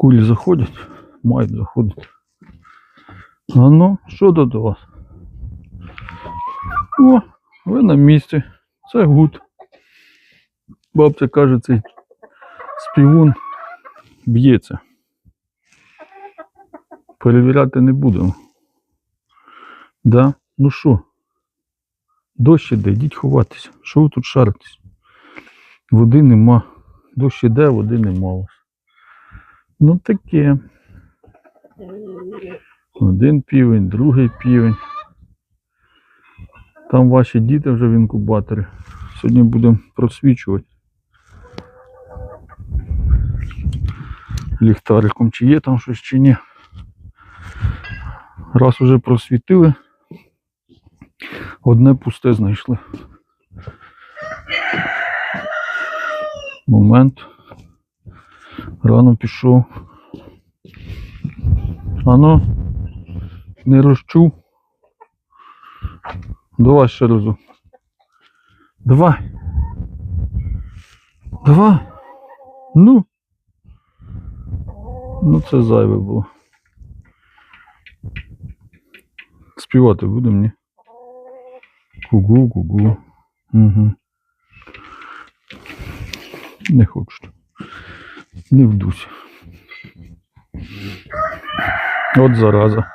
Кулі заходять, мають заходити. А ну, що тут у вас? О, ви на місці. Це гуд. Бабця каже, цей співун б'ється. Перевіряти не будемо. Да? Ну що? Дощ іде, йдіть ховатися. Що ви тут шаритесь? Води нема. Дощ іде, води нема. Ну таке. Один півень, другий півень. Там ваші діти вже в інкубаторі. Сьогодні будемо просвічувати. Ліхтариком, чи є там щось, чи ні. Раз уже просвітили, одне пусте знайшли. Момент. Рано пішов. Ано, не розчув. Давай ще разу. Давай. Давай. Ну. Ну це зайве було. Співати будемо, ні? Кугу, кугу. Угу. Не хочу. Не вдусь. От зараза.